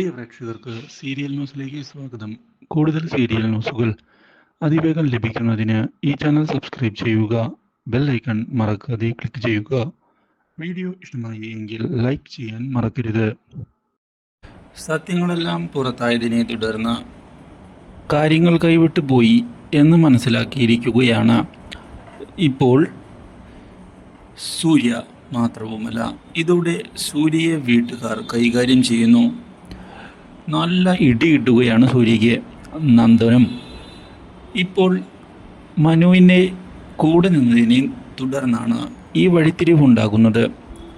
പ്രിയ പ്രേക്ഷകർക്ക് സീരിയൽ ന്യൂസിലേക്ക് സ്വാഗതം. കൂടുതൽ സീരിയൽ ന്യൂസുകൾ അതിവേഗം ലഭിക്കുന്നതിന് ഈ ചാനൽ സബ്സ്ക്രൈബ് ചെയ്യുക ബെൽ ഐക്കൺ മറക്കാതെ ക്ലിക്ക് ചെയ്യുക. വീഡിയോ ഇഷ്ടമായി എങ്കിൽ ലൈക്ക് ചെയ്യാൻ മറക്കരുത്. സത്യങ്ങളെല്ലാം പുറത്തായതിനെ തുടർന്ന് കാര്യങ്ങൾ കൈവിട്ടു പോയി എന്ന് മനസ്സിലാക്കിയിരിക്കുകയാണ്. ഇപ്പോൾ സൂര്യ മാത്രവുമല്ല ഇതോടെ സൂര്യയെ വീട്ടുകാർ കൈകാര്യം ചെയ്യുന്നു. നല്ല ഇടി കിട്ടുകയാണ് സൂര്യയ്ക്ക്. നന്ദനം. ഇപ്പോൾ മനുവിനെ കൂടെ നിന്നതിനെ തുടർന്നാണ് ഈ വഴിത്തിരിവുണ്ടാകുന്നത്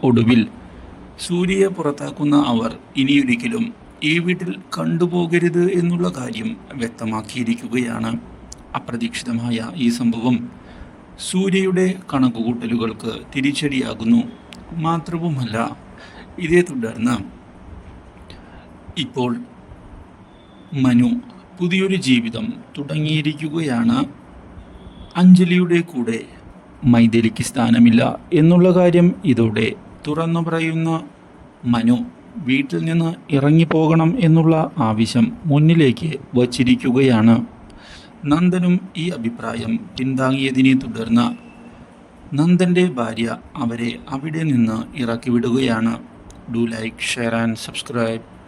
ഒടുവിൽ സൂര്യയെ പുറത്താക്കുന്ന അവർ ഇനിയൊരിക്കലും ഈ വീട്ടിൽ കണ്ടുപോകരുത് എന്നുള്ള കാര്യം വ്യക്തമാക്കിയിരിക്കുകയാണ് അപ്രതീക്ഷിതമായ ഈ സംഭവം. സൂര്യയുടെ കണക്കുകൂട്ടലുകൾക്ക് തിരിച്ചടിയാകുന്നു. മാത്രവുമല്ല ഇതേ തുടർന്ന് ഇപ്പോൾ മനു പുതിയൊരു ജീവിതം തുടങ്ങിയിരിക്കുകയാണ്. അഞ്ജലിയുടെ കൂടെ മൈഥിലിക്ക് സ്ഥാനമില്ല എന്നുള്ള കാര്യം ഇതോടെ തുറന്നു പറയുന്ന മനു വീട്ടിൽ നിന്ന് ഇറങ്ങിപ്പോകണം എന്നുള്ള ആവശ്യം മുന്നിലേക്ക് വച്ചിരിക്കുകയാണ്. നന്ദനും ഈ അഭിപ്രായം പിന്താങ്ങിയതിനെ തുടർന്ന് നന്ദന്റെ ഭാര്യ അവരെ അവിടെ നിന്ന് ഇറക്കിവിടുകയാണ്. Do like share and subscribe.